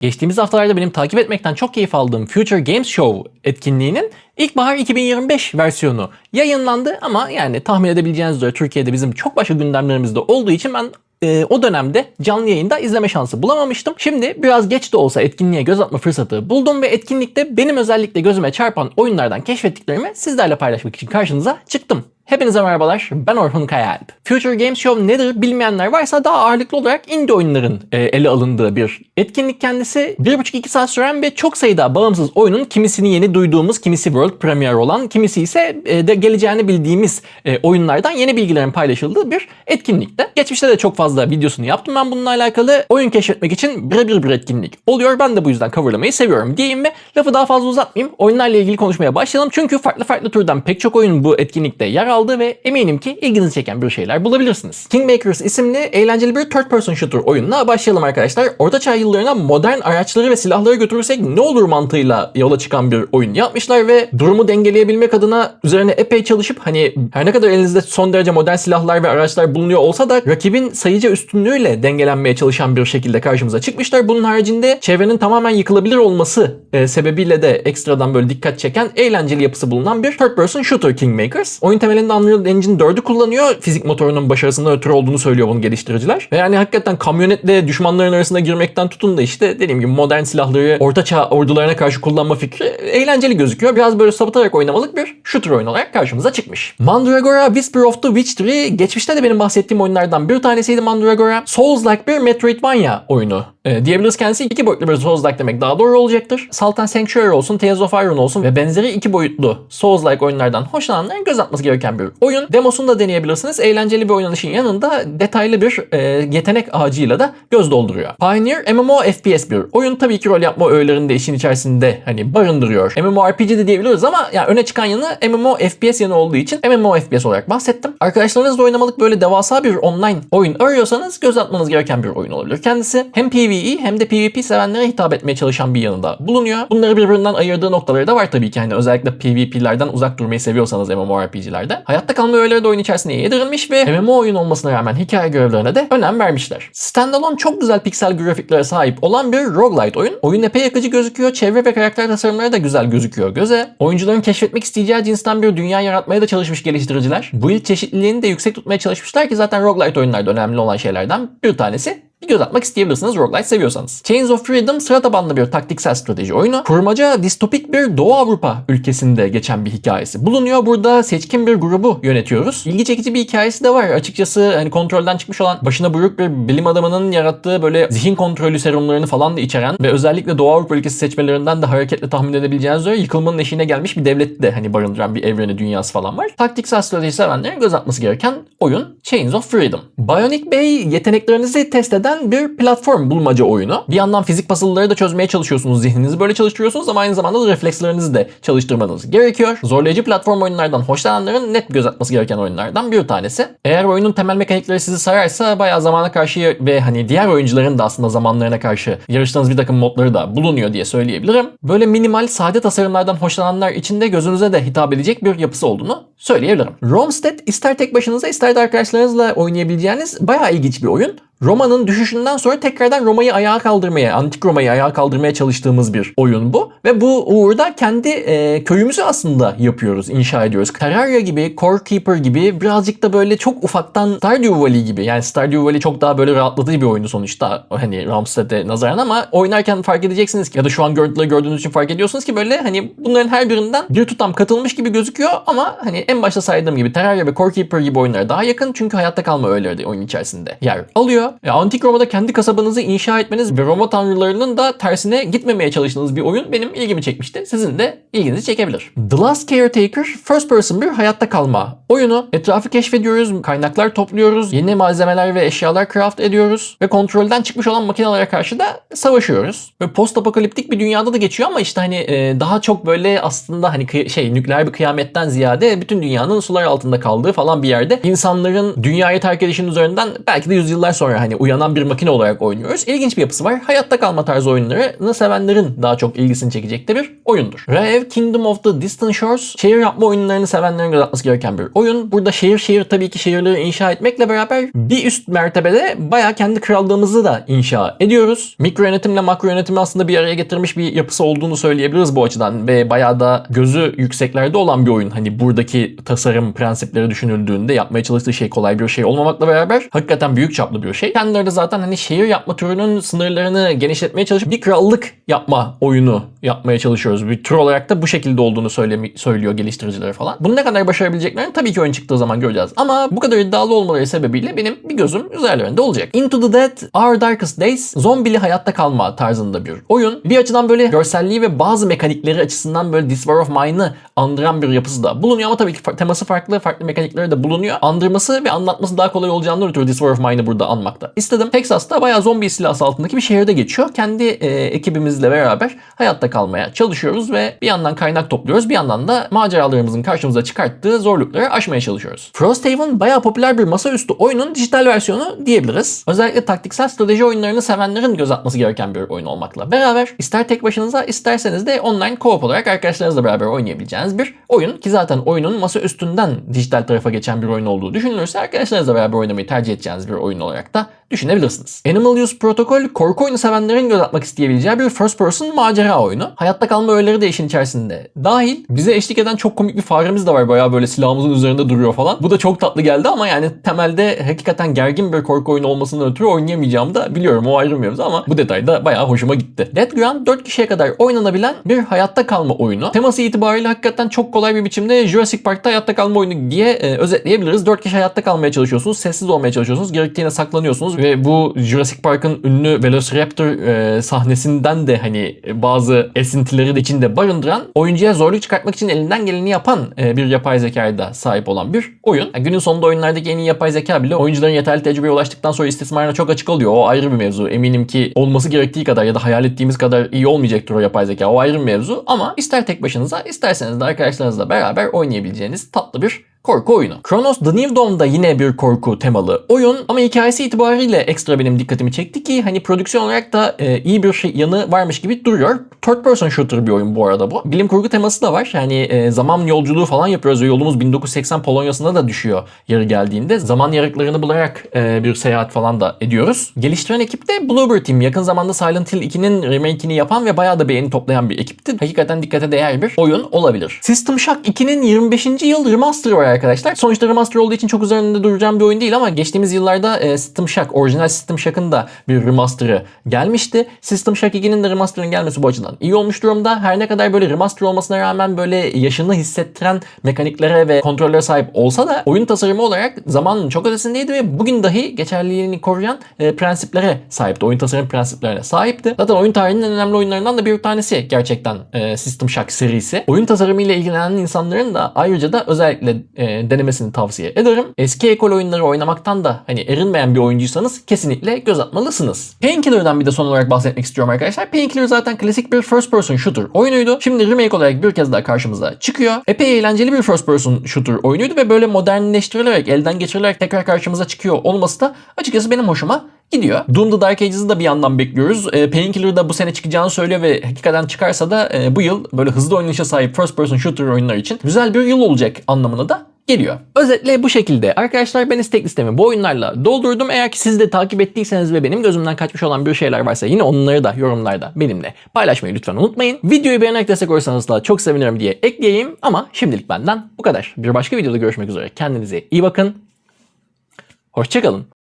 Geçtiğimiz haftalarda benim takip etmekten çok keyif aldığım Future Games Show etkinliğinin İlkbahar 2025 versiyonu yayınlandı ama yani tahmin edebileceğiniz üzere Türkiye'de bizim çok başka gündemlerimizde olduğu için ben e, o dönemde canlı yayında izleme şansı bulamamıştım. Şimdi biraz geç de olsa etkinliğe göz atma fırsatı buldum ve etkinlikte benim özellikle gözüme çarpan oyunlardan keşfettiklerimi sizlerle paylaşmak için karşınıza çıktım. Hepinize merhabalar, ben Orhun Kayalp. Future Games Show nedir bilmeyenler varsa daha ağırlıklı olarak indie oyunların e, ele alındığı bir etkinlik kendisi. 1,5-2 saat süren ve çok sayıda bağımsız oyunun kimisini yeni duyduğumuz, kimisi World Premiere olan, kimisi ise e, de geleceğini bildiğimiz e, oyunlardan yeni bilgilerin paylaşıldığı bir etkinlikte. Geçmişte de çok fazla videosunu yaptım ben bununla alakalı. Oyun keşfetmek için birebir bir etkinlik oluyor. Ben de bu yüzden coverlamayı seviyorum diyeyim ve lafı daha fazla uzatmayayım. Oyunlarla ilgili konuşmaya başlayalım. Çünkü farklı farklı türden pek çok oyun bu etkinlikte yer aldı ve eminim ki ilginizi çeken bir şeyler bulabilirsiniz. Kingmakers isimli eğlenceli bir third person shooter oyununa başlayalım arkadaşlar. Ortaçağ yıllarına modern araçları ve silahları götürürsek ne olur mantığıyla yola çıkan bir oyun yapmışlar ve durumu dengeleyebilmek adına üzerine epey çalışıp hani her ne kadar elinizde son derece modern silahlar ve araçlar bulunuyor olsa da rakibin sayıca üstünlüğüyle dengelenmeye çalışan bir şekilde karşımıza çıkmışlar. Bunun haricinde çevrenin tamamen yıkılabilir olması e, sebebiyle de ekstradan böyle dikkat çeken eğlenceli yapısı bulunan bir third person shooter Kingmakers. Oyun temelinde Unreal Engine 4'ü kullanıyor. Fizik motorunun başarısından ötürü olduğunu söylüyor bunu geliştiriciler. Ve yani hakikaten kamyonetle düşmanların arasına girmekten tutun da işte dediğim gibi modern silahları ortaçağ ordularına karşı kullanma fikri eğlenceli gözüküyor. Biraz böyle sapıtarak oynamalık bir shooter oyun olarak karşımıza çıkmış. Mandragora Whisper of the Witch 3 geçmişte de benim bahsettiğim oyunlardan bir tanesiydi Mandragora. Souls-like bir Metroidvania oyunu e, diyebiliriz kendisi iki boyutlu bir Souls-like demek daha doğru olacaktır. Sultan Sanctuary olsun, Tales of Iron olsun ve benzeri iki boyutlu Souls-like oyunlardan hoşlananların göz atması gereken bir oyun. Demosunu da deneyebilirsiniz. Eğlenceli bir oynanışın yanında detaylı bir e, yetenek ağacıyla da göz dolduruyor. Pioneer MMO FPS bir oyun. Tabii ki rol yapma öğelerini de işin içerisinde hani barındırıyor. MMORPG de diyebiliriz ama yani öne çıkan yanı MMO FPS yanı olduğu için MMO FPS olarak bahsettim. Arkadaşlarınızla oynamalık böyle devasa bir online oyun arıyorsanız göz atmanız gereken bir oyun olabilir kendisi. Hem PvE hem de PvP sevenlere hitap etmeye çalışan bir yanında bulunuyor. Bunları birbirinden ayırdığı noktaları da var tabii ki. Yani özellikle PvP'lerden uzak durmayı seviyorsanız MMORPG'lerde. Hayatta kalma öğeleri de oyun içerisinde yedirilmiş ve MMO oyun olmasına rağmen hikaye görevlerine de önem vermişler. Standalone çok güzel piksel grafiklere sahip olan bir roguelite oyun. Oyun epey akıcı gözüküyor. Çevre ve karakter tasarımları da güzel gözüküyor göze. Oyuncuların keşfetmek isteyeceği cinsten bir dünya yaratmaya da çalışmış geliştiriciler. Bu çeşitliliğini de yüksek tutmaya çalışmışlar ki zaten roguelite oyunlarda önemli olan şeylerden bir tanesi bir göz atmak isteyebilirsiniz roguelite seviyorsanız. Chains of Freedom sıra tabanlı bir taktiksel strateji oyunu. Kurmaca distopik bir Doğu Avrupa ülkesinde geçen bir hikayesi bulunuyor. Burada seçkin bir grubu yönetiyoruz. İlgi çekici bir hikayesi de var. Açıkçası hani kontrolden çıkmış olan başına buyruk bir bilim adamının yarattığı böyle zihin kontrolü serumlarını falan da içeren ve özellikle Doğu Avrupa ülkesi seçmelerinden de hareketle tahmin edebileceğiniz üzere yıkılmanın eşiğine gelmiş bir devleti de hani barındıran bir evreni dünyası falan var. Taktiksel strateji sevenlerin göz atması gereken oyun Chains of Freedom. Bionic Bey yeteneklerinizi test eden bir platform bulmaca oyunu. Bir yandan fizik puzzle'ları da çözmeye çalışıyorsunuz. Zihninizi böyle çalıştırıyorsunuz ama aynı zamanda da reflekslerinizi de çalıştırmanız gerekiyor. Zorlayıcı platform oyunlardan hoşlananların net göz atması gereken oyunlardan bir tanesi. Eğer oyunun temel mekanikleri sizi sararsa bayağı zamana karşı ve hani diğer oyuncuların da aslında zamanlarına karşı yarıştığınız bir takım modları da bulunuyor diye söyleyebilirim. Böyle minimal, sade tasarımlardan hoşlananlar için de gözünüze de hitap edecek bir yapısı olduğunu söyleyebilirim. Romstead ister tek başınıza ister de arkadaşlarınızla oynayabileceğiniz bayağı ilginç bir oyun. Roma'nın düşüşünden sonra tekrardan Roma'yı ayağa kaldırmaya, antik Roma'yı ayağa kaldırmaya çalıştığımız bir oyun bu. Ve bu uğurda kendi e, köyümüzü aslında yapıyoruz, inşa ediyoruz. Terraria gibi, Core Keeper gibi birazcık da böyle çok ufaktan Stardew Valley gibi. Yani Stardew Valley çok daha böyle rahatlatıcı bir oyunu sonuçta. Hani Ramstead'e nazaran ama oynarken fark edeceksiniz ki ya da şu an görüntüleri gördüğünüz için fark ediyorsunuz ki böyle hani bunların her birinden bir tutam katılmış gibi gözüküyor ama hani en başta saydığım gibi Terraria ve Core Keeper gibi oyunlara daha yakın çünkü hayatta kalma öğeleri oyun içerisinde yer alıyor. E, Antik Roma'da kendi kasabanızı inşa etmeniz ve Roma tanrılarının da tersine gitmemeye çalıştığınız bir oyun benim ilgimi çekmişti. Sizin de ilginizi çekebilir. The Last Caretaker first person bir hayatta kalma oyunu. Etrafı keşfediyoruz, kaynaklar topluyoruz, yeni malzemeler ve eşyalar craft ediyoruz ve kontrolden çıkmış olan makinelere karşı da savaşıyoruz. Ve post apokaliptik bir dünyada da geçiyor ama işte hani e, daha çok böyle aslında hani şey nükleer bir kıyametten ziyade bütün dünyanın sular altında kaldığı falan bir yerde insanların dünyayı terk edişinin üzerinden belki de yüzyıllar sonra hani uyanan bir makine olarak oynuyoruz. İlginç bir yapısı var. Hayatta kalma tarzı oyunlarını sevenlerin daha çok ilgisini çekecek de bir oyundur. Rev Kingdom of the Distant Shores şehir yapma oyunlarını sevenlerin göz atması gereken bir oyun. Burada şehir şehir tabii ki şehirleri inşa etmekle beraber bir üst mertebede bayağı kendi krallığımızı da inşa ediyoruz. Mikro yönetimle makro yönetimi aslında bir araya getirmiş bir yapısı olduğunu söyleyebiliriz bu açıdan ve bayağı da gözü yükseklerde olan bir oyun. Hani buradaki tasarım prensipleri düşünüldüğünde yapmaya çalıştığı şey kolay bir şey olmamakla beraber hakikaten büyük çaplı bir şey. Kendileri de zaten hani şehir yapma türünün sınırlarını genişletmeye çalışıp bir krallık yapma oyunu yapmaya çalışıyoruz. Bir tür olarak da bu şekilde olduğunu söylemi- söylüyor geliştiriciler falan. Bunu ne kadar başarabileceklerini tabii ki oyun çıktığı zaman göreceğiz. Ama bu kadar iddialı olmaları sebebiyle benim bir gözüm üzerlerinde olacak. Into the Dead, Our Darkest Days, zombili hayatta kalma tarzında bir oyun. Bir açıdan böyle görselliği ve bazı mekanikleri açısından böyle This War of Mine'ı andıran bir yapısı da bulunuyor ama tabii ki teması farklı, farklı mekanikleri de bulunuyor. Andırması ve anlatması daha kolay olacağından ötürü This War of Mine'ı burada anmakta istedim. Texas'ta bayağı zombi istilası altındaki bir şehirde geçiyor. Kendi e, ekibimizle beraber hayatta kalmaya çalışıyoruz ve bir yandan kaynak topluyoruz. Bir yandan da maceralarımızın karşımıza çıkarttığı zorlukları aşmaya çalışıyoruz. Frosthaven bayağı popüler bir masaüstü oyunun dijital versiyonu diyebiliriz. Özellikle taktiksel strateji oyunlarını sevenlerin göz atması gereken bir oyun olmakla beraber ister tek başınıza isterseniz de online co-op olarak arkadaşlarınızla beraber oynayabileceğiniz bir oyun ki zaten oyunun masa üstünden dijital tarafa geçen bir oyun olduğu düşünülürse arkadaşlarınızla beraber oynamayı tercih edeceğiniz bir oyun olarak da düşünebilirsiniz. Animal Use Protocol korku oyunu sevenlerin göz atmak isteyebileceği bir first person macera oyunu. Hayatta kalma öğeleri de işin içerisinde dahil. Bize eşlik eden çok komik bir faremiz de var. Bayağı böyle silahımızın üzerinde duruyor falan. Bu da çok tatlı geldi ama yani temelde hakikaten gergin bir korku oyunu olmasından ötürü oynayamayacağımı da biliyorum. O ayrı mevzu ama bu detay da bayağı hoşuma gitti. Dead Ground 4 kişiye kadar oynanabilen bir hayatta kalma oyunu. Teması itibariyle hakikaten çok kolay bir biçimde Jurassic Park'ta hayatta kalma oyunu diye e, özetleyebiliriz. 4 kişi hayatta kalmaya çalışıyorsunuz. Sessiz olmaya çalışıyorsunuz. Gerektiğine saklanıyorsunuz ve bu Jurassic Park'ın ünlü Velociraptor e, sahnesinden de hani bazı esintileri de içinde barındıran oyuncuya zorluk çıkartmak için elinden geleni yapan e, bir yapay zekaya da sahip olan bir oyun. Yani günün sonunda oyunlardaki en iyi yapay zeka bile oyuncuların yeterli tecrübeye ulaştıktan sonra istismarına çok açık oluyor. O ayrı bir mevzu. Eminim ki olması gerektiği kadar ya da hayal ettiğimiz kadar iyi olmayacaktır o yapay zeka. O ayrı bir mevzu ama ister tek başınıza isterseniz de arkadaşlarınızla beraber oynayabileceğiniz tatlı bir korku oyunu. Kronos The New Dawn da yine bir korku temalı oyun ama hikayesi itibariyle ekstra benim dikkatimi çekti ki hani prodüksiyon olarak da e, iyi bir şey, yanı varmış gibi duruyor. Third person shooter bir oyun bu arada bu. Bilim kurgu teması da var. Yani e, zaman yolculuğu falan yapıyoruz ve yolumuz 1980 Polonya'sına da düşüyor yeri geldiğinde. Zaman yarıklarını bularak e, bir seyahat falan da ediyoruz. Geliştiren ekip de Bloober Team. Yakın zamanda Silent Hill 2'nin remake'ini yapan ve bayağı da beğeni toplayan bir ekipti. Hakikaten dikkate değer bir oyun olabilir. System Shock 2'nin 25. yıl remaster'ı var arkadaşlar. Sonuçta remaster olduğu için çok üzerinde duracağım bir oyun değil ama geçtiğimiz yıllarda e, System Shock, orijinal System Shock'ın da bir remaster'ı gelmişti. System Shock 2'nin de remaster'ın gelmesi bu açıdan iyi olmuş durumda. Her ne kadar böyle remaster olmasına rağmen böyle yaşını hissettiren mekaniklere ve kontrollere sahip olsa da oyun tasarımı olarak zamanın çok ötesindeydi ve bugün dahi geçerliliğini koruyan e, prensiplere sahipti. Oyun tasarım prensiplerine sahipti. Zaten oyun tarihinin en önemli oyunlarından da bir tanesi gerçekten e, System Shock serisi. Oyun tasarımıyla ilgilenen insanların da ayrıca da özellikle e, denemesini tavsiye ederim. Eski ekol oyunları oynamaktan da hani erinmeyen bir oyuncuysanız kesinlikle göz atmalısınız. Painkiller'dan bir de son olarak bahsetmek istiyorum arkadaşlar. Painkiller zaten klasik bir first person shooter oyunuydu. Şimdi remake olarak bir kez daha karşımıza çıkıyor. Epey eğlenceli bir first person shooter oyunuydu ve böyle modernleştirilerek, elden geçirilerek tekrar karşımıza çıkıyor olması da açıkçası benim hoşuma gidiyor. Doom the Dark Ages'ı da bir yandan bekliyoruz. E, Painkiller da bu sene çıkacağını söylüyor ve hakikaten çıkarsa da e, bu yıl böyle hızlı oynanışa sahip first person shooter oyunlar için güzel bir yıl olacak anlamına da geliyor. Özetle bu şekilde. Arkadaşlar ben istek listemi bu oyunlarla doldurdum. Eğer ki siz de takip ettiyseniz ve benim gözümden kaçmış olan bir şeyler varsa yine onları da yorumlarda benimle paylaşmayı lütfen unutmayın. Videoyu beğenerek destek olursanız da çok sevinirim diye ekleyeyim. Ama şimdilik benden bu kadar. Bir başka videoda görüşmek üzere. Kendinize iyi bakın. Hoşçakalın.